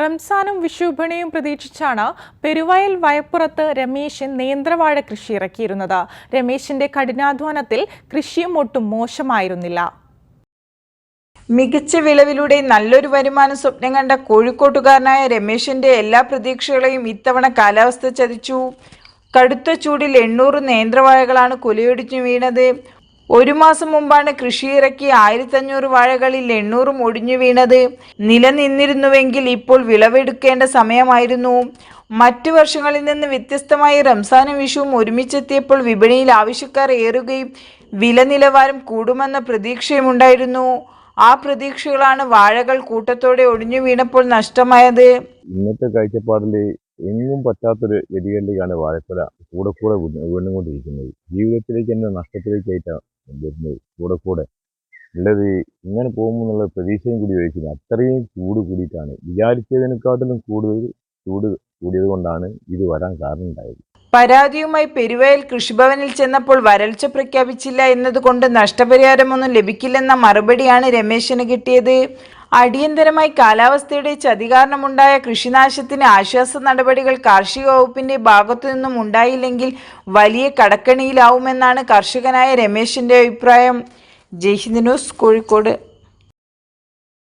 റംസാനും വിഷുബണിയും പ്രതീക്ഷിച്ചാണ് പെരുവയൽ വയപ്പുറത്ത് രമേശൻ നേന്ത്രവാഴ കൃഷി ഇറക്കിയിരുന്നത്. രമേശിന്റെ കഠിനാധ്വാനത്തിൽ കൃഷിയും ഒട്ടും മോശമായിരുന്നില്ല. മികച്ച വിളവിലൂടെ നല്ലൊരു വരുമാനം സ്വപ്നം കണ്ട കോഴിക്കോട്ടുകാരനായ രമേശിന്റെ എല്ലാ പ്രതീക്ഷകളെയും ഇത്തവണ കാലാവസ്ഥ ചതിച്ചു. കടുത്ത ചൂടിൽ എണ്ണൂറ് നേന്ത്രവാഴകളാണ് കുലയൊടിഞ്ഞു വീണത്. ഒരു മാസം മുമ്പാണ് കൃഷിയിറക്കി ആയിരത്തഞ്ഞൂറ് വാഴകളിൽ എണ്ണൂറും ഒടിഞ്ഞു വീണത്. നിലനിന്നിരുന്നുവെങ്കിൽ ഇപ്പോൾ വിളവെടുക്കേണ്ട സമയമായിരുന്നു. മറ്റു വർഷങ്ങളിൽ നിന്ന് വ്യത്യസ്തമായി റംസാനും വിഷുവും ഒരുമിച്ചെത്തിയപ്പോൾ വിപണിയിൽ ആവശ്യക്കാർ ഏറുകയും വില നിലവാരം കൂടുമെന്ന പ്രതീക്ഷയുമുണ്ടായിരുന്നു. ആ പ്രതീക്ഷകളാണ് വാഴകൾ കൂട്ടത്തോടെ ഒടിഞ്ഞു വീണപ്പോൾ നഷ്ടമായത്. ഇന്നത്തെ കാഴ്ചപ്പാടിൽ എങ്ങും പറ്റാത്തൊരു ഗതികളിലേക്കാണ് വാഴക്കുല കൂടെ കൂടെ വീണ് വീണുകൊണ്ടിരിക്കുന്നത്. ജീവിതത്തിലേക്ക് തന്നെ നഷ്ടത്തിലേക്കായിട്ടാണ് വരുന്നത് കൂടെ കൂടെ. ഉള്ളത് ഇങ്ങനെ പോകുമ്പോൾ എന്നുള്ള പ്രതീക്ഷയും കൂടി വഹിക്കുന്നത് അത്രയും ചൂട് കൂടിയിട്ടാണ്. വിചാരിച്ചതിനെക്കാട്ടിലും കൂടുതൽ ചൂട് കൂടിയത് കൊണ്ടാണ് ഇത് വരാൻ കാരണം ഉണ്ടായത്. പരാതിയുമായി പെരുവയൽ കൃഷിഭവനിൽ ചെന്നപ്പോൾ വരൾച്ച പ്രഖ്യാപിച്ചില്ല എന്നതുകൊണ്ട് നഷ്ടപരിഹാരമൊന്നും ലഭിക്കില്ലെന്ന മറുപടിയാണ് രമേശിന് കിട്ടിയത്. അടിയന്തരമായി കാലാവസ്ഥയുടെ ചതി കാരണമുണ്ടായ കൃഷിനാശത്തിന് ആശ്വാസ നടപടികൾ കാർഷിക വകുപ്പിന്റെ ഭാഗത്തു നിന്നും ഉണ്ടായില്ലെങ്കിൽ വലിയ കടക്കണിയിലാവുമെന്നാണ് കർഷകനായ രമേശിന്റെ അഭിപ്രായം. ജയ്ഹിന്ദ് ന്യൂസ് കോഴിക്കോട്.